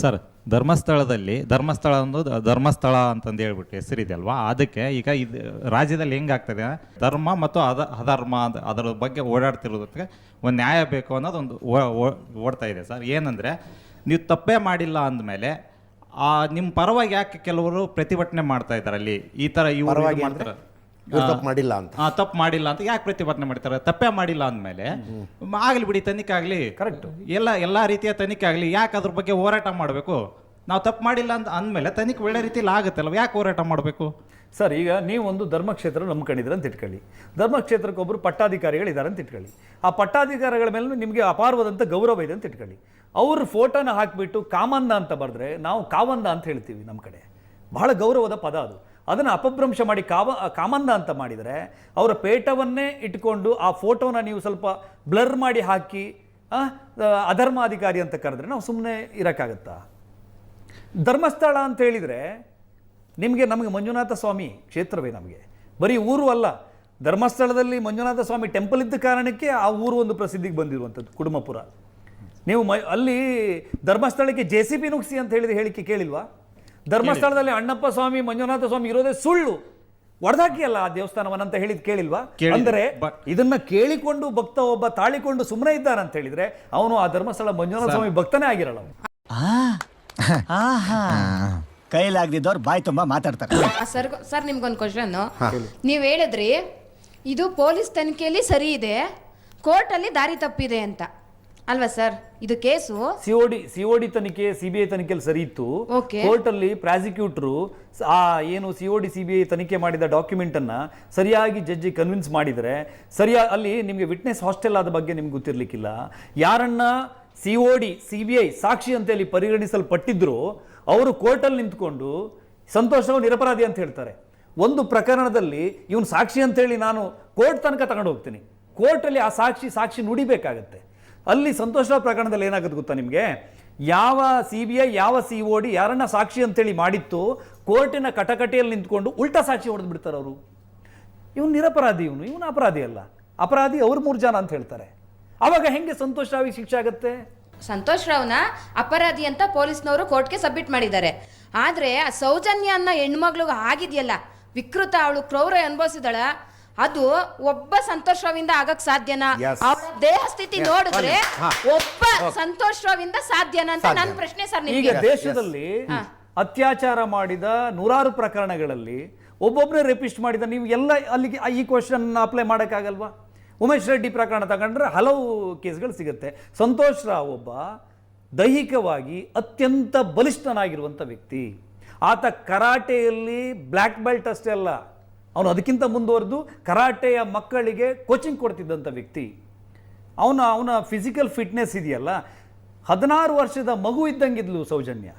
Sir ಧರ್ಮಸ್ಥಳದಲ್ಲಿ ಧರ್ಮಸ್ಥಳ ಅಂದು ಧರ್ಮಸ್ಥಳ ಅಂತಂದು ಹೇಳ್ಬಿಟ್ಟು ಹೆಸರಿದೆ ಅಲ್ವಾ? ಅದಕ್ಕೆ ಈಗ ಇದು ರಾಜ್ಯದಲ್ಲಿ ಹೆಂಗಾಗ್ತದೆ? ಧರ್ಮ ಮತ್ತು ಅದ ಅಧರ್ಮ ಅದ ಅದರ ಬಗ್ಗೆ ಓಡಾಡ್ತಿರೋದಕ್ಕೆ ಒಂದು ನ್ಯಾಯ ಬೇಕು ಅನ್ನೋದು ಒಂದು ಓಡ್ತಾ ಇದೆ ಸರ್. ಏನಂದರೆ ನೀವು ತಪ್ಪೇ ಮಾಡಿಲ್ಲ ಅಂದಮೇಲೆ ನಿಮ್ಮ ಪರವಾಗಿ ಯಾಕೆ ಕೆಲವರು ಪ್ರತಿಭಟನೆ ಮಾಡ್ತಾ ಇದ್ದಾರೆ ಅಲ್ಲಿ? ಈ ಥರ ಇವರು ಮಾಡ್ತಾರೆ? ತಪ್ಪು ಮಾಡಿಲ್ಲ ಅಂತ. ಆ, ತಪ್ಪು ಮಾಡಿಲ್ಲ ಅಂತ ಯಾಕೆ ಪ್ರತಿಭಟನೆ ಮಾಡ್ತಾರೆ? ತಪ್ಪೇ ಮಾಡಿಲ್ಲ ಅಂದ್ಮೇಲೆ ಆಗಲಿ ಬಿಡಿ ತನಿಖೆ ಆಗಲಿ. ಕರೆಕ್ಟ್ ಎಲ್ಲ ಎಲ್ಲ ರೀತಿಯ ತನಿಖೆ ಆಗಲಿ. ಯಾಕೆ ಅದ್ರ ಬಗ್ಗೆ ಹೋರಾಟ ಮಾಡಬೇಕು? ನಾವು ತಪ್ಪು ಮಾಡಿಲ್ಲ ಅಂತ ಅಂದಮೇಲೆ ತನಿಖೆ ಒಳ್ಳೆ ರೀತಿಯಲ್ಲಿ ಆಗುತ್ತಲ್ಲ ಯಾಕೆ ಹೋರಾಟ ಮಾಡಬೇಕು? ಸರ್ ಈಗ ನೀವು ಒಂದು ಧರ್ಮಕ್ಷೇತ್ರ ನಂಬ್ಕೊಂಡಿದ್ದೀರ ಅಂತ ಇಟ್ಕೊಳ್ಳಿ. ಧರ್ಮಕ್ಷೇತ್ರಕ್ಕೆ ಒಬ್ಬರು ಪಟ್ಟಾಧಿಕಾರಿಗಳಿದ್ದಾರೆ ಅಂತ ಇಟ್ಕೊಳ್ಳಿ. ಆ ಪಟ್ಟಾಧಿಕಾರಿಗಳ ಮೇಲೆ ನಿಮಗೆ ಅಪಾರವಾದಂಥ ಗೌರವ ಇದೆ ಅಂತ ಇಟ್ಕೊಳ್ಳಿ. ಅವ್ರ ಫೋಟೋನ ಹಾಕಿಬಿಟ್ಟು ಕಾಮಂದ ಅಂತ ಬರೆದ್ರೆ ನಾವು ಕಾವಂದ ಅಂತ ಹೇಳ್ತೀವಿ ನಮ್ಮ ಕಡೆ. ಬಹಳ ಗೌರವದ ಪದ ಅದು. ಅದನ್ನು ಅಪಭ್ರಂಶ ಮಾಡಿ ಕಾವ ಕಾಮಂದ ಅಂತ ಮಾಡಿದರೆ ಅವರ ಪೇಟವನ್ನೇ ಇಟ್ಕೊಂಡು ಆ ಫೋಟೋನ ನೀವು ಸ್ವಲ್ಪ ಬ್ಲರ್ ಮಾಡಿ ಹಾಕಿ ಅಧರ್ಮಾಧಿಕಾರಿ ಅಂತ ಕರೆದ್ರೆ ನಾವು ಸುಮ್ಮನೆ ಇರೋಕ್ಕಾಗತ್ತಾ? ಧರ್ಮಸ್ಥಳ ಅಂತ ಹೇಳಿದರೆ ನಿಮಗೆ, ನಮಗೆ ಮಂಜುನಾಥ ಸ್ವಾಮಿ ಕ್ಷೇತ್ರವೇ ನಮಗೆ. ಬರೀ ಊರು ಅಲ್ಲ, ಧರ್ಮಸ್ಥಳದಲ್ಲಿ ಮಂಜುನಾಥ ಸ್ವಾಮಿ ಟೆಂಪಲ್ ಇದ್ದ ಕಾರಣಕ್ಕೆ ಆ ಊರು ಒಂದು ಪ್ರಸಿದ್ಧಿಗೆ ಬಂದಿರುವಂಥದ್ದು, ಕುಡುಮಪುರ. ನೀವು ಮ, ಅಲ್ಲಿ ಧರ್ಮಸ್ಥಳಕ್ಕೆ ಜೆ ಸಿ ಬಿ ನುಗ್ಸಿ ಅಂತ ಹೇಳಿದ ಹೇಳಿಕೆ ಕೇಳಿಲ್ವಾ? ಧರ್ಮಸ್ಥಳದಲ್ಲಿ ಅಣ್ಣಪ್ಪ ಸ್ವಾಮಿ ಮಂಜುನಾಥ ಸ್ವಾಮಿ ಇರೋದೇ ಸುಳ್ಳು. ಒಡೆದಾಕಿ ಅಲ್ಲ ಆ ದೇವಸ್ಥಾನವನ್ನ ಅಂತ ಹೇಳಿದ್ ಕೇಳಿಲ್ವಾ? ಅಂದ್ರೆ ಇದನ್ನ ಕೇಳಿಕೊಂಡು ಭಕ್ತ ಒಬ್ಬ ತಾಳಿಕೊಂಡು ಸುಮ್ಮನೆ ಇದ್ದಾನೆ ಅಂತ ಹೇಳಿದ್ರೆ ಅವನು ಆ ಧರ್ಮಸ್ಥಳ ಮಂಜುನಾಥ ಸ್ವಾಮಿ ಭಕ್ತನೇ ಆಗಿರಲ್ಲ ಕೈಲಾಗದಿದ್ದವ್ರು ಬಾಯಿ ತುಂಬಾ ಮಾತಾಡ್ತಾರೆ. ಆ, ಸರ್ ಸರ್ ನಿಮ್ಗೊಂದು ಕ್ವಶನ್ ನೀವು ಹೇಳಿದ್ರಿ ಇದು ಪೊಲೀಸ್ ತನಿಖೆಯಲ್ಲಿ ಸರಿ ಇದೆ ಕೋರ್ಟಲ್ಲಿ ದಾರಿ ತಪ್ಪಿದೆ ಅಂತ. ಅಲ್ವಾ ಸರ್? ಇದು ಕೇಸು? ಸಿಒಡಿ ಸಿಒಡಿ ತನಿಖೆ ಸಿಬಿಐ ತನಿಖೆಯಲ್ಲಿ ಸರಿ ಇತ್ತು. Okay. ಕೋರ್ಟ್ ಅಲ್ಲಿ ಪ್ರಾಸಿಕ್ಯೂಟರ್ ಆ ಏನು ಸಿಒಡಿ ಸಿಬಿಐ ತನಿಖೆ ಮಾಡಿದ ಡಾಕ್ಯುಮೆಂಟ್ ಅನ್ನ ಸರಿಯಾಗಿ ಜಡ್ಜಿ ಕನ್ವಿನ್ಸ್ ಮಾಡಿದರೆ ಸರಿಯಾ ಅಲ್ಲಿ ನಿಮಗೆ ವಿಟ್ನೆಸ್ ಹಾಸ್ಟೆಲ್ ಆದ ಬಗ್ಗೆ ನಿಮ್ಗೆ ಗೊತ್ತಿರ್ಲಿಕ್ಕಿಲ್ಲ. ಯಾರನ್ನ ಸಿಒಡಿ ಸಿಬಿಐ ಸಾಕ್ಷಿ ಅಂತ ಹೇಳಿ ಪರಿಗಣಿಸಲ್ಪಟ್ಟಿದ್ರು ಅವರು ಕೋರ್ಟಲ್ಲಿ ನಿಂತ್ಕೊಂಡು ಸಂತೋಷವು ನಿರಪರಾಧಿ ಅಂತ ಹೇಳ್ತಾರೆ. ಒಂದು ಪ್ರಕರಣದಲ್ಲಿ ಇವನು ಸಾಕ್ಷಿ ಅಂತೇಳಿ ನಾನು ಕೋರ್ಟ್ ತನಕ ತಗೊಂಡು ಹೋಗ್ತೀನಿ. ಕೋರ್ಟಲ್ಲಿ ಆ ಸಾಕ್ಷಿ ಸಾಕ್ಷಿ ನುಡಿಬೇಕಾಗತ್ತೆ. ಅಲ್ಲಿ ಸಂತೋಷ ಪ್ರಕರಣದಲ್ಲಿ ಏನಾಗುತ್ತೆ ಗೊತ್ತಾ ನಿಮಗೆ? ಯಾವ ಸಿ ಬಿ ಐ ಯಾವ ಸಿ ಒ ಡಿ ಯಾರನ್ನ ಸಾಕ್ಷಿ ಅಂತೇಳಿ ಮಾಡಿತ್ತು, ಕೋರ್ಟಿನ ಕಟಕಟೆಯಲ್ಲಿ ನಿಂತ್ಕೊಂಡು ಉಲ್ಟಾ ಸಾಕ್ಷಿ ಹೊಡೆದು ಬಿಡ್ತಾರೆ ಅವರು. ಇವನು ನಿರಪರಾಧಿ ಇವನು ಇವನು ಅಪರಾಧಿ ಅಲ್ಲ. ಅಪರಾಧಿ ಅವ್ರು ಮೂರು ಜನ ಅಂತ ಹೇಳ್ತಾರೆ. ಅವಾಗ ಹೆಂಗೆ ಸಂತೋಷ್ ರಾವ್ ಶಿಕ್ಷೆ ಆಗುತ್ತೆ? ಸಂತೋಷ್ ರಾವ್ನ ಅಪರಾಧಿ ಅಂತ ಪೊಲೀಸ್ನವರು ಕೋರ್ಟ್ಗೆ ಸಬ್ಮಿಟ್ ಮಾಡಿದ್ದಾರೆ. ಆದ್ರೆ ಆ ಸೌಜನ್ಯ ಅನ್ನೋ ಹೆಣ್ಮಗ್ಳಿಗೆ ಆಗಿದೆಯಲ್ಲ, ವಿಕೃತ ಅವಳು ಕ್ರೌರ ಅನುಭವಿಸಿದಳ ಅದು ಒಬ್ಬ ಸಂತೋಷ್ ರಾವಿಂದ ಆಗಕ್ ಸಾಧ್ಯನಾ? Yes. ದೇಹ ಸ್ಥಿತಿ Yes. ನೋಡಿದ್ರೆ ಹಾ. ಒಬ್ಬ ಸಂತೋಷ್ ರಾವಿಂದ ಸಾಧ್ಯನಾ ಅಂತ ಸಾಧ್ಯ. ನನ್ನ ಪ್ರಶ್ನೆ ಸರ್ ಈಗ ನಿಮಗೆ ದೇಶದಲ್ಲಿ ಅತ್ಯಾಚಾರ ಮಾಡಿದ ನೂರಾರು ಪ್ರಕರಣಗಳಲ್ಲಿ ಒಬ್ಬೊಬ್ಬರೇ ರೆಪಿಸ್ಟ್ ಮಾಡಿದ ನೀವು ಎಲ್ಲ ಅಲ್ಲಿಗೆ ಈ ಕ್ವಶನ್ ಅಪ್ಲೈ ಮಾಡೋಕ್ಕಾಗಲ್ವಾ? ಉಮೇಶ್ ರೆಡ್ಡಿ ಪ್ರಕರಣ ತಗೊಂಡ್ರೆ ಹಲವು ಕೇಸ್ಗಳು ಸಿಗುತ್ತೆ. ಸಂತೋಷ್ ರಾವ್ ಒಬ್ಬ ದೈಹಿಕವಾಗಿ ಅತ್ಯಂತ ಬಲಿಷ್ಠನಾಗಿರುವಂಥ ವ್ಯಕ್ತಿ. ಆತ ಕರಾಟೆಯಲ್ಲಿ ಬ್ಲ್ಯಾಕ್ ಬೆಲ್ಟ್ ಅಷ್ಟೇ ಅಲ್ಲ ಅವನು ಅದಕ್ಕಿಂತ ಮುಂದುವರೆದು ಕರಾಟೆಯ ಮಕ್ಕಳಿಗೆ ಕೋಚಿಂಗ್ ಕೊಡ್ತಿದ್ದಂಥ ವ್ಯಕ್ತಿ. ಅವನ ಅವನ ಫಿಸಿಕಲ್ ಫಿಟ್ನೆಸ್ ಇದೆಯಲ್ಲ, ಹದಿನಾರು ವರ್ಷದ ಮಗು ಇದ್ದಂಗಿದ್ಲು ಸೌಜನ್ಯ.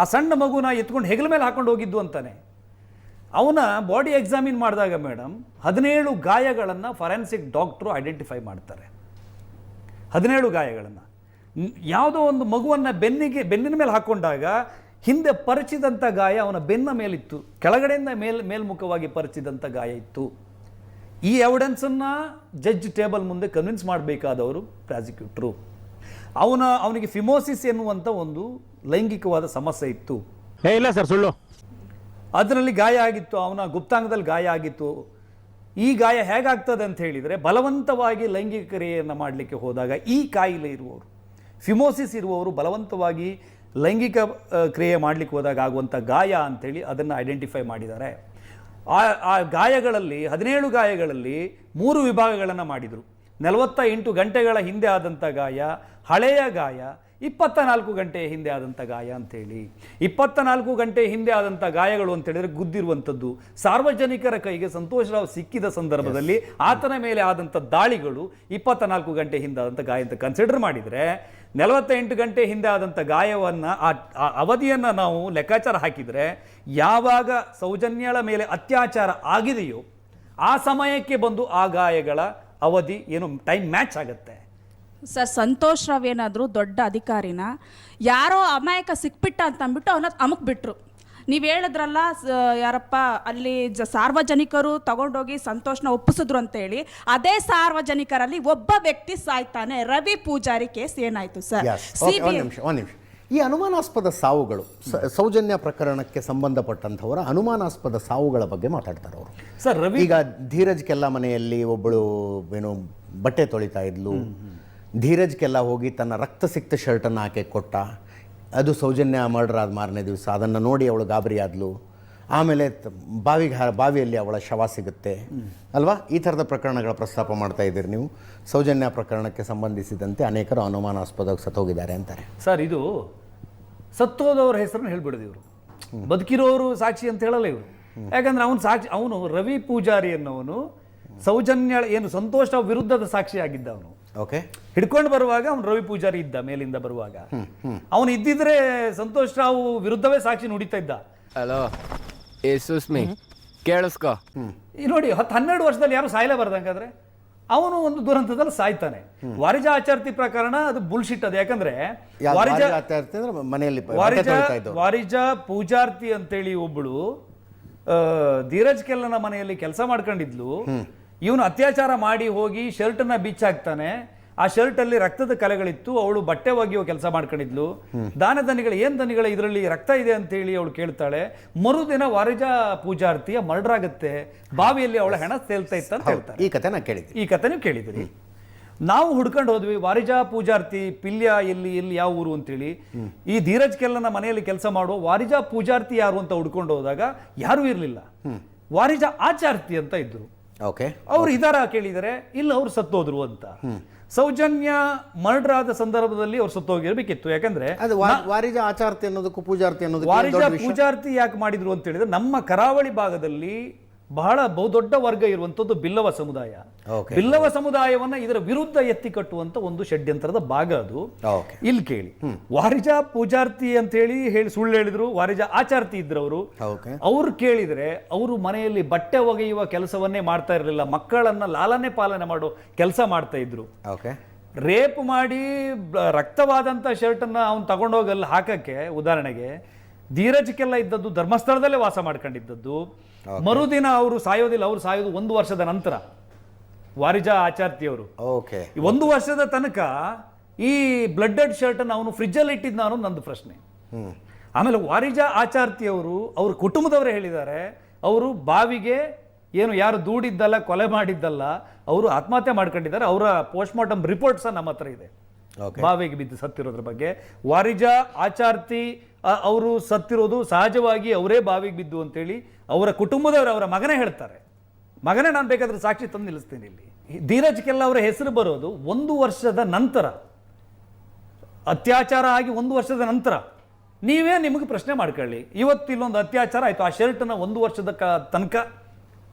ಆ ಸಣ್ಣ ಮಗುನ ಎತ್ಕೊಂಡು ಹೆಗಲ ಮೇಲೆ ಹಾಕೊಂಡು ಹೋಗಿದ್ದು ಅಂತಾನೆ. ಅವನ ಬಾಡಿ ಎಕ್ಸಾಮಿನ್ ಮಾಡಿದಾಗ ಮೇಡಮ್ ಹದಿನೇಳು ಗಾಯಗಳನ್ನು ಫಾರೆನ್ಸಿಕ್ ಡಾಕ್ಟ್ರು ಐಡೆಂಟಿಫೈ ಮಾಡ್ತಾರೆ. ಹದಿನೇಳು ಗಾಯಗಳನ್ನು. ಯಾವುದೋ ಒಂದು ಮಗುವನ್ನು ಬೆನ್ನಿಗೆ, ಬೆನ್ನಿನ ಮೇಲೆ ಹಾಕೊಂಡಾಗ ಹಿಂದೆ ಪರಿಚಿದಂಥ ಗಾಯ ಅವನ ಬೆನ್ನ ಮೇಲಿತ್ತು. ಕೆಳಗಡೆಯಿಂದ ಮೇಲ್ ಮೇಲ್ಮುಖವಾಗಿ ಪರಿಚಿದಂಥ ಗಾಯ ಇತ್ತು. ಈ ಎವಿಡೆನ್ಸನ್ನು ಜಡ್ಜ್ ಟೇಬಲ್ ಮುಂದೆ ಕನ್ವಿನ್ಸ್ ಮಾಡಬೇಕಾದವರು ಪ್ರಾಸಿಕ್ಯೂಟ್ರು ಅವನ ಅವನಿಗೆ ಫಿಮೋಸಿಸ್ ಎನ್ನುವಂಥ ಒಂದು ಲೈಂಗಿಕವಾದ ಸಮಸ್ಯೆ ಇತ್ತು. ಏ ಇಲ್ಲ ಸರ್ ಸುಳ್ಳು. ಅದರಲ್ಲಿ ಗಾಯ ಆಗಿತ್ತು ಅವನ ಗುಪ್ತಾಂಗದಲ್ಲಿ ಗಾಯ ಆಗಿತ್ತು. ಈ ಗಾಯ ಹೇಗಾಗ್ತದೆ ಅಂತ ಹೇಳಿದರೆ ಬಲವಂತವಾಗಿ ಲೈಂಗಿಕ ಕ್ರಿಯೆಯನ್ನು ಮಾಡಲಿಕ್ಕೆ ಹೋದಾಗ ಈ ಕಾಯಿಲೆ ಇರುವವರು ಫಿಮೋಸಿಸ್ ಇರುವವರು ಬಲವಂತವಾಗಿ ಲೈಂಗಿಕ ಕ್ರಿಯೆ ಮಾಡಲಿಕ್ಕೆ ಹೋದಾಗ ಆಗುವಂಥ ಗಾಯ ಅಂಥೇಳಿ ಅದನ್ನು ಐಡೆಂಟಿಫೈ ಮಾಡಿದ್ದಾರೆ. ಆ ಆ ಗಾಯಗಳಲ್ಲಿ ಹದಿನೇಳು ಗಾಯಗಳಲ್ಲಿ ಮೂರು ವಿಭಾಗಗಳನ್ನು ಮಾಡಿದರು. ನಲವತ್ತ ಎಂಟು ಗಂಟೆಗಳ ಹಿಂದೆ ಆದಂಥ ಗಾಯ ಹಳೆಯ ಗಾಯ ಇಪ್ಪತ್ತ ನಾಲ್ಕು ಗಂಟೆ ಹಿಂದೆ ಆದಂಥ ಗಾಯ ಅಂಥೇಳಿ ಇಪ್ಪತ್ತ ನಾಲ್ಕು ಗಂಟೆ ಹಿಂದೆ ಆದಂಥ ಗಾಯಗಳು ಅಂತ ಹೇಳಿದ್ರೆ ಗುದ್ದಿರುವಂಥದ್ದು ಸಾರ್ವಜನಿಕರ ಕೈಗೆ ಸಂತೋಷ ರಾವ್ ಸಿಕ್ಕಿದ ಸಂದರ್ಭದಲ್ಲಿ ಆತನ ಮೇಲೆ ಆದಂಥ ದಾಳಿಗಳು ಇಪ್ಪತ್ತ ನಾಲ್ಕು ಗಂಟೆ ಹಿಂದೆ ಆದಂಥ ಗಾಯ ಅಂತ ಕನ್ಸಿಡರ್ ಮಾಡಿದರೆ ನಲವತ್ತೆಂಟು ಗಂಟೆ ಹಿಂದೆ ಆದಂಥ ಗಾಯವನ್ನು, ಆ ಅವಧಿಯನ್ನು ನಾವು ಲೆಕ್ಕಾಚಾರ ಹಾಕಿದರೆ ಯಾವಾಗ ಸೌಜನ್ಯಳ ಮೇಲೆ ಅತ್ಯಾಚಾರ ಆಗಿದೆಯೋ ಆ ಸಮಯಕ್ಕೆ ಬಂದು ಆ ಗಾಯಗಳ ಅವಧಿ ಏನು ಟೈಮ್ ಮ್ಯಾಚ್ ಆಗುತ್ತೆ. ಸರ್, ಸಂತೋಷ್ ರಾವ್ ಏನಾದರೂ ದೊಡ್ಡ ಅಧಿಕಾರಿನ, ಯಾರೋ ಅಮಾಯಕ ಸಿಕ್ಬಿಟ್ಟ ಅಂತ ಅಂದ್ಬಿಟ್ಟು ಅವನ ಅಮುಕ್ಬಿಟ್ರು. ನೀವು ಹೇಳಿದ್ರಲ್ಲ ಸ- ಯಾರಪ್ಪ ಅಲ್ಲಿ ಜ ಸಾರ್ವಜನಿಕರು ತಗೊಂಡೋಗಿ ಸಂತೋಷನ ಒಪ್ಪಿಸಿದ್ರು ಅಂತೇಳಿ ಅದೇ ಸಾರ್ವಜನಿಕರಲ್ಲಿ ಒಬ್ಬ ವ್ಯಕ್ತಿ ಸಾಯ್ತಾನೆ. ರವಿ ಪೂಜಾರಿ ಕೇಸ್ ಏನಾಯ್ತು ಸರ್? ಒಂದು ನಿಮಿಷ ಒಂದು ನಿಮಿಷ. ಈ ಅನುಮಾನಾಸ್ಪದ ಸಾವುಗಳು ಸ- ಸೌಜನ್ಯ ಪ್ರಕರಣಕ್ಕೆ ಸಂಬಂಧಪಟ್ಟಂಥವರ ಅನುಮಾನಾಸ್ಪದ ಸಾವುಗಳ ಬಗ್ಗೆ ಮಾತಾಡ್ತಾರೆ ಅವರು. ಸರ್ ರವಿ ಈಗ ಧೀರಜ್ ಕೆಲ್ಲ ಮನೆಯಲ್ಲಿ ಒಬ್ಬಳು ಏನು ಬಟ್ಟೆ ತೊಳಿತಾ ಇದ್ಲು. ಧೀರಜ್ ಕೆಲ್ಲ ಹೋಗಿ ತನ್ನ ರಕ್ತ ಸಿಕ್ತ ಶರ್ಟನ್ನು ಹಾಕಿ ಕೊಟ್ಟ. ಅದು ಸೌಜನ್ಯ ಮರ್ಡರ್ ಆದ ಮಾರನೇ ದಿವಸ. ಅದನ್ನು ನೋಡಿ ಅವಳು ಗಾಬರಿ ಆಮೇಲೆ ತ- ಬಾವಿಗೆ ಬಾವಿಯಲ್ಲಿ ಅವಳ ಶವ ಸಿಗುತ್ತೆ. ಅಲ್ವಾ? ಈ ಥರದ ಪ್ರಕರಣಗಳ ಪ್ರಸ್ತಾಪ ಮಾಡ್ತಾ ಇದ್ದೀರಿ ನೀವು. ಸೌಜನ್ಯ ಪ್ರಕರಣಕ್ಕೆ ಸಂಬಂಧಿಸಿದಂತೆ ಅನೇಕರು ಅನುಮಾನಾಸ್ಪದವಾಗಿ ಸತ್ತೋಗಿದ್ದಾರೆ ಅಂತಾರೆ. ಸರ್, ಇದು ಸತ್ತೋದವ್ರ ಹೆಸರನ್ನು ಹೇಳ್ಬಿಡೋದು ಇವರು. ಬದುಕಿರೋರು ಸಾಕ್ಷಿ ಅಂತ ಹೇಳಲ್ಲ ಇವರು. ಯಾಕಂದ್ರೆ ಅವನು ಸಾಕ್ಷಿ ಅವನು ರವಿ ಪೂಜಾರಿ ಅನ್ನೋನು ಸೌಜನ್ಯ ಏನು ಸಂತೋಷ ವಿರುದ್ಧದ ಸಾಕ್ಷಿಯಾಗಿದ್ದ ಅವನು ಓಕೆ ಹಿಡ್ಕೊಂಡು ಬರುವಾಗ ಅವನು ರವಿ ಪೂಜಾರಿ ಇದ್ದ ಮೇಲಿಂದ ಬರುವಾಗ. ಅವನು ಇದ್ದಿದ್ರೆ ಸಂತೋಷ್ ರಾವ್ ವಿರುದ್ಧವೇ ಸಾಕ್ಷಿ ನುಡಿತಾ ಇದ್ದ. ಹಲೋ ಏ ಸುಸ್ಮಿ ಕೇಳಿಸ್ಕೋ. ಈ ನೋಡಿ ಹತ್ತು ಹನ್ನೆರಡು ವರ್ಷದಲ್ಲಿ ಯಾರು ಸಾಯಲೇ ಬರ್ದಂಗಾದ್ರೆ ಅವನು ಒಂದು ದುರಂತದಲ್ಲಿ ಸಾಯ್ತಾನೆ. ವಾರಿಜ ಆಚಾರ್ತಿ ಪ್ರಕರಣ ಅದು ಬುಲ್ಶಿಟ್ ಅದು. ಯಾಕಂದ್ರೆ ವಾರಿಜ ಮನೆಯಲ್ಲಿ ವಾರಿಜ. ವಾರಿಜ ಪೂಜಾರ್ತಿ ಅಂತೇಳಿ ಒಬ್ಬಳು ಆ, ಧೀರಜ್ ಕೆಲ್ಲನ ಮನೆಯಲ್ಲಿ ಕೆಲಸ ಮಾಡ್ಕೊಂಡಿದ್ಲು. ಇವನು ಅತ್ಯಾಚಾರ ಮಾಡಿ ಹೋಗಿ ಶರ್ಟನ್ನ ಬಿಚ್ಚಾಕ್ತಾನೆ ಆ ಶರ್ಟ್ ಅಲ್ಲಿ ರಕ್ತದ ಕಲೆಗಳಿತ್ತು. ಅವಳು ಬಟ್ಟೆ ಒಗೆಯುವ ಕೆಲಸ ಮಾಡ್ಕೊಂಡಿದ್ಲು. ದಾನ ದನಿಗಳು ಏನ್ ದನಿಗಳು ಇದರಲ್ಲಿ ರಕ್ತ ಇದೆ ಅಂತ ಹೇಳಿ ಅವಳು ಕೇಳ್ತಾಳೆ. ಮರುದಿನ ವಾರಿಜ ಪೂಜಾರ್ತಿಯ ಮರ್ಡರ್ ಆಗುತ್ತೆ. ಬಾವಿಯಲ್ಲಿ ಅವಳ ಹೆಣ ತೇಲ್ತಾ ಇತ್ತ ಅಂತ ಹೇಳ್ತಾರೆ. ಈ ಕತೆ ನಾ ಕೇಳಿದ್ದೆ ಈ ಕಥೆನೂ ನೀವು ಕೇಳಿದಿರಿ ನಾವು ಹುಡ್ಕೊಂಡು ಹೋದ್ವಿ ವಾರಿಜಾ ಪೂಜಾರ್ತಿ ಪಿಲ್ಯ ಎಲ್ಲಿ ಎಲ್ಲಿ ಯಾವ ಊರು ಅಂತೇಳಿ. ಈ ಧೀರಜ್ ಕೆಲ್ಲನ ಮನೆಯಲ್ಲಿ ಕೆಲಸ ಮಾಡುವ ವಾರಿಜಾ ಪೂಜಾರ್ತಿ ಯಾರು ಅಂತ ಹುಡ್ಕೊಂಡು ಹೋದಾಗ ಯಾರೂ ಇರಲಿಲ್ಲ. ವಾರಿಜಾ ಆಚಾರ್ತಿ ಅಂತ ಇದ್ರು. ಓಕೆ ಅವ್ರು ಇದಾರ ಕೇಳಿದರೆ ಇಲ್ಲ ಅವ್ರು ಸತ್ತೋದ್ರು ಅಂತ. ಸೌಜನ್ಯ ಮರ್ಡರ್ ಆದ ಸಂದರ್ಭದಲ್ಲಿ ಅವ್ರು ಸತ್ತೋಗಿರ್ಬೇಕಿತ್ತು. ಯಾಕಂದ್ರೆ ಅದು ವಾ- ವಾರಿಜ ಆಚಾರ್ತಿ ಅನ್ನೋದಕ್ಕೂ ಪೂಜಾರ್ತಿ ಅನ್ನೋದು ವಾರಿಜ ದೊಡ್ಡ ವಿಷಯ? ಪೂಜಾರ್ತಿ ಯಾಕೆ ಮಾಡಿದ್ರು ಅಂತ ಹೇಳಿದ್ರೆ ನಮ್ಮ ಕರಾವಳಿ ಭಾಗದಲ್ಲಿ ಬಹಳ ಬಹುದೊಡ್ಡ ವರ್ಗ ಇರುವಂಥದ್ದು ಬಿಲ್ಲವ ಸಮುದಾಯ. ಬಿಲ್ಲವ ಸಮುದಾಯವನ್ನ ಇದರ ವಿರುದ್ಧ ಎತ್ತಿ ಕಟ್ಟುವಂತ ಒಂದು ಷಡ್ಯಂತ್ರದ ಭಾಗ ಅದು. ಇಲ್ಲಿ ಕೇಳಿ. ವಾರಿಜ ಪೂಜಾರ್ತಿ ಅಂತ ಹೇಳಿ ಹೇಳಿ ಸುಳ್ಳು ಹೇಳಿದ್ರು ವಾರಿಜ ಆಚಾರ್ತಿ ಇದ್ರು ಅವರು ಕೇಳಿದ್ರೆ ಅವರು ಮನೆಯಲ್ಲಿ ಬಟ್ಟೆ ಒಗೆಯುವ ಕೆಲಸವನ್ನೇ ಮಾಡ್ತಾ ಇರಲಿಲ್ಲ ಮಕ್ಕಳನ್ನ ಲಾಲನೆ ಪಾಲನೆ ಮಾಡೋ ಕೆಲಸ ಮಾಡ್ತಾ ಇದ್ರು. ರೇಪ್ ಮಾಡಿ ರಕ್ತವಾದಂತ ಶರ್ಟ್ ಅನ್ನ ಅವ್ನು ತಗೊಂಡೋಗಲ್ಲಿ ಹಾಕಕ್ಕೆ ಉದಾಹರಣೆಗೆ ಧೀರಜಕ್ಕೆಲ್ಲ ಇದ್ದದ್ದು ಧರ್ಮಸ್ಥಳದಲ್ಲೇ ವಾಸ ಮಾಡ್ಕೊಂಡಿದ್ದದ್ದು. ಮರುದಿನ ಅವರು ಸಾಯೋದಿಲ್ಲ ಅವರು ಸಾಯೋದು ಒಂದು ವರ್ಷದ ನಂತರ. ವಾರಿಜಾ ಆಚಾರ್ತಿಯವರು. ಓಕೆ ಒಂದು ವರ್ಷದ ತನಕ ಈ ಬ್ಲಡ್ಡೆಡ್ ಶರ್ಟನ್ನು ಅವನು ಫ್ರಿಜ್ಜಲ್ಲಿ ಇಟ್ಟಿದ್ದ ಅನ್ನೋದು ನಂದು ಪ್ರಶ್ನೆ. ಆಮೇಲೆ ವಾರಿಜಾ ಆಚಾರ್ತಿಯವರು ಅವ್ರ ಕುಟುಂಬದವರೇ ಹೇಳಿದ್ದಾರೆ ಅವರು ಬಾವಿಗೆ ಏನು ಯಾರು ದೂಡಿದ್ದಲ್ಲ ಕೊಲೆ ಮಾಡಿದ್ದಲ್ಲ ಅವರು ಆತ್ಮಹತ್ಯೆ ಮಾಡ್ಕೊಂಡಿದ್ದಾರೆ ಅವರ ಪೋಸ್ಟ್ ಮಾರ್ಟಮ್ ರಿಪೋರ್ಟ್ಸ ಸಹ ನಮ್ಮ ಹತ್ರ ಇದೆ. ಬಾವಿಗೆ ಬಿದ್ದು ಸತ್ತಿರೋದ್ರ ಬಗ್ಗೆ. ವಾರಿಜಾ, ಆಚಾರ್ತಿ ಅವರು ಸತ್ತಿರೋದು ಸಹಜವಾಗಿ ಅವರೇ ಬಾವಿಗೆ ಬಿದ್ದು ಅಂತೇಳಿ ಅವರ ಕುಟುಂಬದವರು ಅವರ ಮಗನೇ ಹೇಳ್ತಾರೆ. ಮಗನೇ ನಾನು ಬೇಕಾದ್ರೆ ಸಾಕ್ಷಿ ತಂದು ನಿಲ್ಲಿಸ್ತೀನಿ ಇಲ್ಲಿ. ಧೀರಜ್ ಕೆಲ್ಲ ಅವರ ಹೆಸರು ಬರೋದು ಒಂದು ವರ್ಷದ ನಂತರ. ಅತ್ಯಾಚಾರ ಆಗಿ ಒಂದು ವರ್ಷದ ನಂತರ. ನೀವೇ ನಿಮಗೆ ಪ್ರಶ್ನೆ ಮಾಡ್ಕೊಳ್ಳಿ. ಇವತ್ತು ಇಲ್ಲೊಂದು ಅತ್ಯಾಚಾರ ಆಯಿತು. ಆ ಶರ್ಟನ್ನು ಒಂದು ವರ್ಷದ ಕ ತನಕ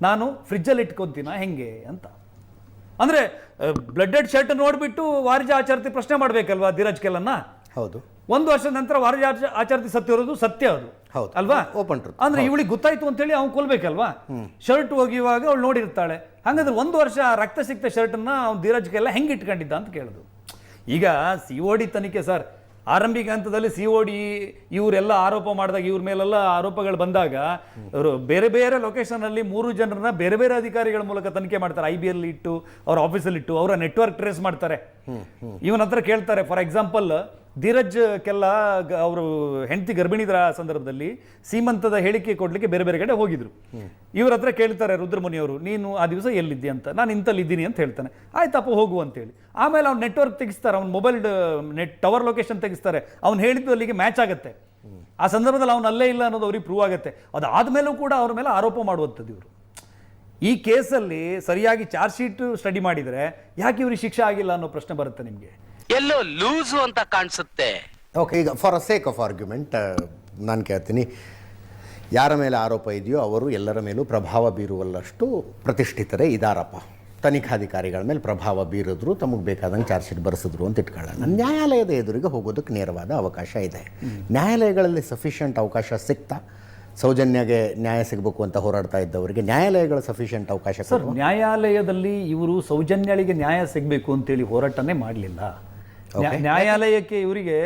ನಾನು ಫ್ರಿಜ್ಜಲ್ಲಿ ಇಟ್ಕೊತೀನ? ಹೆಂಗೆ ಅಂತ. ಅಂದರೆ ಬ್ಲಡ್ಡೆಡ್ ಶರ್ಟ್ ನೋಡಿಬಿಟ್ಟು ವಾರಿಜ ಆಚಾರ್ತಿ ಪ್ರಶ್ನೆ ಮಾಡಬೇಕಲ್ವಾ ಧೀರಜ್ ಕೆಲನ್ನ ಹೌದು. ಒಂದು ವರ್ಷದ ನಂತರ ವಾರಿಜ ಆಚ- ಆಚಾರ್ತಿ ಇರೋದು ಸತ್ಯ ಅದು. ಹೌದು. ಅಲ್ವಾ? ಓಪನ್ ಟ್ರೂತ್ ಅಂದ್ರೆ ಇವಳಿಗೆ ಗೊತ್ತಾಯ್ತು ಅಂತೇಳಿ ಅವ್ನು ಕೊಲ್ಬೇಕಲ್ವಾ? ಶರ್ಟ್ ಒಗೆಯುವಾಗ ಅವಳು ನೋಡಿರ್ತಾಳೆ. ಹಾಗಾದ್ರೆ ಒಂದು ವರ್ಷ ರಕ್ತ ಸಿಕ್ತ ಶರ್ಟನ್ನ ಅವ್ನು ಧೀರಜ್ಗೆಲ್ಲ ಹೆಂಗೆ ಇಟ್ಕೊಂಡಿದ್ದ ಅಂತ ಕೇಳಿದ್ರು ಈಗ ಸಿ ಒ ಡಿ ತನಿಖೆ ಸರ್ ಆರಂಭಿಕ ಹಂತದಲ್ಲಿ ಸಿ ಒ ಡಿ ಇವರೆಲ್ಲ ಆರೋಪ ಮಾಡಿದಾಗ ಇವ್ರ ಮೇಲೆಲ್ಲ ಆರೋಪಗಳು ಬಂದಾಗ ಅವರು ಬೇರೆ ಬೇರೆ ಲೊಕೇಶನ್ ಅಲ್ಲಿ ಮೂರು ಜನರನ್ನ ಬೇರೆ ಬೇರೆ ಅಧಿಕಾರಿಗಳ ಮೂಲಕ ತನಿಖೆ ಮಾಡ್ತಾರೆ. ಐ ಬಿ ಎಲ್ ಇಟ್ಟು ಅವ್ರ ಆಫೀಸಲ್ಲಿ ಇಟ್ಟು ಅವರ ನೆಟ್ವರ್ಕ್ ಟ್ರೇಸ್ ಮಾಡ್ತಾರೆ. ಇವನ ಹತ್ರ ಕೇಳ್ತಾರೆ. ಫಾರ್ ಎಕ್ಸಾಂಪಲ್ ಧೀರಜ್ ಕೆಲ್ಲ ಅವರು ಹೆಂಡತಿ ಗರ್ಭಿಣಿದ್ರ ಸಂದರ್ಭದಲ್ಲಿ ಸೀಮಂತದ ಹೇಳಿಕೆ ಕೊಡ್ಲಿಕ್ಕೆ ಬೇರೆ ಬೇರೆ ಕಡೆ ಹೋಗಿದ್ರು. ಇವ್ರ ಹತ್ರ ಕೇಳ್ತಾರೆ ರುದ್ರಮುನಿ ಅವರು ನೀನು ಆ ದಿವಸ ಎಲ್ಲಿದ್ದೆ ಅಂತ. ನಾನು ಇಂತಲ್ಲಿ ಇದ್ದೀನಿ ಅಂತ ಹೇಳ್ತಾನೆ. ಆಯ್ತಪ್ಪ ಹೋಗು ಅಂತೇಳಿ. ಆಮೇಲೆ ಅವ್ನು ನೆಟ್ವರ್ಕ್ ತೆಗಿಸ್ತಾರೆ, ಅವ್ನು ಮೊಬೈಲ್ ನೆಟ್ ಟವರ್ ಲೊಕೇಶನ್ ತೆಗಿಸ್ತಾರೆ. ಅವ್ನು ಹೇಳಿದ್ದು ಅಲ್ಲಿಗೆ ಮ್ಯಾಚ್ ಆಗುತ್ತೆ. ಆ ಸಂದರ್ಭದಲ್ಲಿ ಅವ್ನು ಅಲ್ಲೇ ಇಲ್ಲ ಅನ್ನೋದು ಅವ್ರಿಗೆ ಪ್ರೂವ್ ಆಗುತ್ತೆ. ಅದಾದ್ಮೇಲೂ ಕೂಡ ಅವ್ರ ಮೇಲೆ ಆರೋಪ ಮಾಡುವಂಥದ್ದು ಇವರು. ಈ ಕೇಸಲ್ಲಿ ಸರಿಯಾಗಿ ಚಾರ್ಜ್ ಶೀಟ್ ಸ್ಟಡಿ ಮಾಡಿದರೆ ಯಾಕೆ ಇವ್ರಿಗೆ ಶಿಕ್ಷೆ ಆಗಿಲ್ಲ ಅನ್ನೋ ಪ್ರಶ್ನೆ ಬರುತ್ತೆ ನಿಮಗೆ? ಎಲ್ಲೋ ಲೂಸು ಅಂತ ಕಾಣಿಸುತ್ತೆ. ಓಕೆ ಈಗ for a sake of argument ನಾನು ಕೇಳ್ತೀನಿ. ಯಾರ ಮೇಲೆ ಆರೋಪ ಇದೆಯೋ ಅವರು ಎಲ್ಲರ ಮೇಲೂ ಪ್ರಭಾವ ಬೀರುವಲ್ಲಷ್ಟು ಪ್ರತಿಷ್ಠಿತರೇ ಇದಾರಪ್ಪ. ತನಿಖಾಧಿಕಾರಿಗಳ ಮೇಲೆ ಪ್ರಭಾವ ಬೀರಿದ್ರು ತಮಗೆ ಬೇಕಾದಂಗೆ ಚಾರ್ಜ್ ಶೀಟ್ ಬರೆಸಿದ್ರು ಅಂತ ಇಟ್ಕೊಳ್ಳೋಣ. ನ್ಯಾಯಾಲಯದ ಎದುರಿಗೆ ಹೋಗೋದಕ್ಕೆ ನೇರವಾದ ಅವಕಾಶ ಇದೆ. ನ್ಯಾಯಾಲಯಗಳಲ್ಲಿ ಸಫಿಷಿಯಂಟ್ ಅವಕಾಶ ಸಿಗ್ತಾ ಸೌಜನ್ಯಗೆ ನ್ಯಾಯ ಸಿಗಬೇಕು ಅಂತ ಹೋರಾಡ್ತಾ ಇದ್ದವರಿಗೆ ನ್ಯಾಯಾಲಯಗಳ ಸಫಿಷಿಯಂಟ್ ಅವಕಾಶ ಸರ್ ನ್ಯಾಯಾಲಯದಲ್ಲಿ ಇವರು ಸೌಜನ್ಯಳಿಗೆ ನ್ಯಾಯ ಸಿಗಬೇಕು ಅಂತೇಳಿ ಹೋರಾಟನೇ ಮಾಡಲಿಲ್ಲ. ನ್ಯಾಯಾಲಯಕ್ಕೆ ಇವರಿಗೆ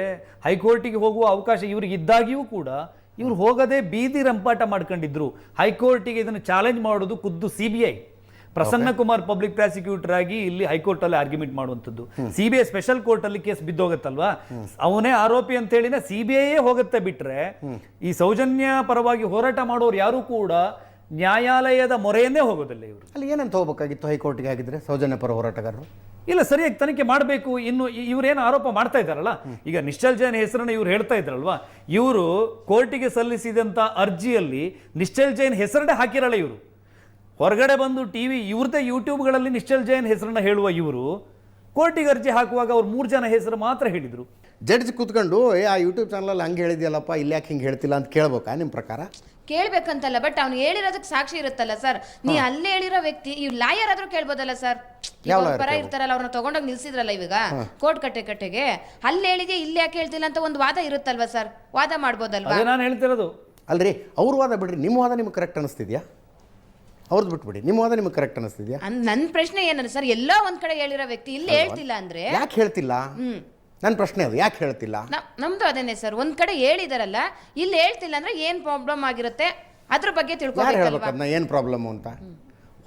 ಹೈಕೋರ್ಟಿಗೆ ಹೋಗುವ ಅವಕಾಶ ಇವ್ರಿಗೆ ಇದ್ದಾಗಿಯೂ ಕೂಡ ಇವ್ರು ಹೋಗದೆ ಬೀದಿ ರಂಪಾಟ ಮಾಡ್ಕೊಂಡಿದ್ರು. ಹೈಕೋರ್ಟಿಗೆ ಇದನ್ನು ಚಾಲೆಂಜ್ ಮಾಡೋದು ಖುದ್ದು C B I Prasanna Kumar public prosecutor ಆಗಿ ಇಲ್ಲಿ ಹೈಕೋರ್ಟ್ ಅಲ್ಲಿ ಆರ್ಗ್ಯುಮೆಂಟ್ ಮಾಡುವಂಥದ್ದು. ಸಿಬಿಐ ಸ್ಪೆಷಲ್ ಕೋರ್ಟ್ ಅಲ್ಲಿ ಕೇಸ್ ಬಿದ್ದೋಗತ್ತಲ್ವಾ? ಅವನೇ ಆರೋಪಿ ಅಂತ ಹೇಳಿನ ಸಿಬಿಐ ಹೋಗುತ್ತೆ ಬಿಟ್ರೆ ಈ ಸೌಜನ್ಯ ಪರವಾಗಿ ಹೋರಾಟ ಮಾಡೋರು ಯಾರು ಕೂಡ ನ್ಯಾಯಾಲಯದ ಮೊರೆಯನ್ನೇ ಹೋಗೋದಿಲ್ಲ ಇವರು. ಅಲ್ಲಿ ಏನಂತ ಹೋಗಬೇಕಾಗಿತ್ತು ಹೈಕೋರ್ಟ್ಗೆ ಆಗಿದ್ರೆ ಸೌಜನ್ಯ ಪರ ಹೋರಾಟಗಾರರು? ಇಲ್ಲ ಸರಿಯಾಗಿ ತನಿಖೆ ಮಾಡಬೇಕು. ಇನ್ನು ಇವರೇನು ಆರೋಪ ಮಾಡ್ತಾ ಇದ್ದಾರಲ್ಲ? ಈಗ ನಿಶ್ಚಲ್ ಜೈನ್ ಹೆಸರನ್ನು ಇವ್ರು ಹೇಳ್ತಾ ಇದ್ರಲ್ವಾ? ಇವರು ಕೋರ್ಟಿಗೆ ಸಲ್ಲಿಸಿದಂಥ ಅರ್ಜಿಯಲ್ಲಿ ನಿಶ್ಚಲ್ ಜೈನ್ ಹೆಸರನ್ನೇ ಹಾಕಿರಲ್ಲ ಇವರು. ಹೊರಗಡೆ ಬಂದು ಟಿ ವಿ ಇವ್ರದ್ದೇ ಯೂಟ್ಯೂಬ್ಗಳಲ್ಲಿ ನಿಶ್ಚಲ್ ಜೈನ್ ಹೆಸರನ್ನ ಹೇಳುವ ಇವರು ಕೋರ್ಟಿಗೆ ಅರ್ಜಿ ಹಾಕುವಾಗ ಅವ್ರು ಮೂರು ಜನ ಹೆಸರು ಮಾತ್ರ ಹೇಳಿದರು. ಜಡ್ಜ್ ಕೂತ್ಕೊಂಡು ಏ ಆ ಯೂಟ್ಯೂಬ್ ಚಾನಲಲ್ಲಿ ಹಂಗೆ ಹೇಳಿದ್ಯಲ್ಲಪ್ಪ ಇಲ್ಲಿ ಯಾಕೆ ಹಿಂಗೆ ಹೇಳ್ತಿಲ್ಲ? ಅಂತ ಕೇಳ್ಬೇಕಾ ನಿಮ್ಮ ಪ್ರಕಾರ? ಕೇಳ್ಬೇಕಂತಲ್ಲ ಬಟ್ ಅವ್ನು ಹೇಳಿರೋದಕ್ಕೆ ಸಾಕ್ಷಿ ಇರುತ್ತಲ್ಲ ಸರ್. ನೀ ಅಲ್ಲೇ ಹೇಳಿರೋ ವ್ಯಕ್ತಿ ಇವ್ ಲಾಯರ್ ಆದ್ರೂ ಕೇಳ್ಬೋದಲ್ಲ ಸರ್. ಯಾವ lawyer ಪರ ಕೇಳ್ಬೋದು? ಇರ್ತಾರಲ್ಲ ಅವ್ರನ್ನ ತಗೊಂಡೋಗಿ ನಿಲ್ಸಿದ್ರಲ್ಲ ಇವಾಗ ಕೋರ್ಟ್ ಕಟ್ಟೆ ಕಟ್ಟೆಗೆ. ಅಲ್ಲಿ ಹೇಳಿದೆ ಇಲ್ಲಿ ಯಾಕೆ ಹೇಳ್ತಿಲ್ಲ ಅಂತ ಒಂದು ವಾದ ಇರುತ್ತಲ್ವಾ ಸರ್? ವಾದ ಮಾಡ್ಬೋದಲ್ವಾ? ಅದೇ ನಾನು ಹೇಳ್ತಿರೋದು. ಅಲ್ರಿ ಅವ್ರ ವಾದ ಬಿಡ್ರಿ ನಿಮ್ಮ ವಾದ ನಿಮ್ಗೆ ಕರೆಕ್ಟ್ ಅನಿಸ್ತಿದ್ಯಾ? ಅವ್ರದ್ದು ಬಿಟ್ಬಿಡಿ ನಿಮ್ಮ ವಾದ ನಿಮ್ಗೆ ಕರೆಕ್ಟ್ ಅನಿಸ್ತಿದ್ಯಾ? ಅನ್- ನನ್ ಪ್ರಶ್ನೆ ಏನಂದ್ರೆ ಸರ್ ಎಲ್ಲೋ ಒಂದ್ ಕಡೆ ಹೇಳಿರೋ ವ್ಯಕ್ತಿ ಇಲ್ಲಿ ಹೇಳ್ತಿಲ್ಲ ಅಂದ್ರೆ ಯಾಕೆ ಹೇಳ್ತಿಲ್ಲ? ನನ್ನ ಪ್ರಶ್ನೆ ಅದು ಯಾಕೆ ಹೇಳ್ತಿಲ್ಲ? ನ- ನಮ್ದು ಅದೇನೆ ಸರ್ ಒಂದ್ ಕಡೆ ಹೇಳಿದಾರಲ್ಲ ಇಲ್ಲಿ ಹೇಳ್ತಿಲ್ಲ ಅಂದ್ರೆ ಏನ್ ಪ್ರಾಬ್ಲಮ್ ಆಗಿರುತ್ತೆ? ಅದ್ರ ಬಗ್ಗೆ ಯಾರು ತಿಳ್ಕೊಬೇಕಲ್ವಾ? ಹೇಳ್ಬೇಕು ಅದನ್ನ ಏನು ಪ್ರಾಬ್ಲಮ್ಮು ಅಂತ?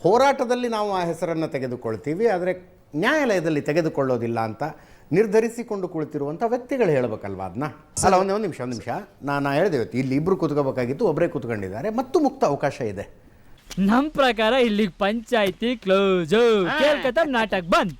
ಹೋರಾಟದಲ್ಲಿ ನಾವು ಆ ಹೆಸರನ್ನು ತೆಗೆದುಕೊಳ್ತೀವಿ ಆದರೆ ನ್ಯಾಯಾಲಯದಲ್ಲಿ ತೆಗೆದುಕೊಳ್ಳೋದಿಲ್ಲ ಅಂತ ನಿರ್ಧರಿಸಿಕೊಂಡು ಕುಳಿತಿರುವಂಥ ವ್ಯಕ್ತಿಗಳು ಹೇಳ್ಬೇಕಲ್ವಾ ಅದನ್ನ ಅಲ್ಲ ಒಂದೇ ಒಂದು ನಿಮಿಷ ಒಂದು ನಿಮಿಷ. ನಾನು ಹೇಳಿದೆ ಇವತ್ತು ಇಲ್ಲಿ ಇಬ್ಬರು ಕೂತ್ಕೋಬೇಕಾಗಿತ್ತು ಒಬ್ಬರೇ ಕೂತ್ಕೊಂಡಿದ್ದಾರೆ ಮತ್ತು ಮುಕ್ತ ಅವಕಾಶ ಇದೆ. ನಮ್ಮ ಪ್ರಕಾರ ಇಲ್ಲಿ ಪಂಚಾಯಿತಿ ಕ್ಲೋಸ್ ಕೇಳ್ಕತ್ತ ನಾಟಕ ಬಂದ್.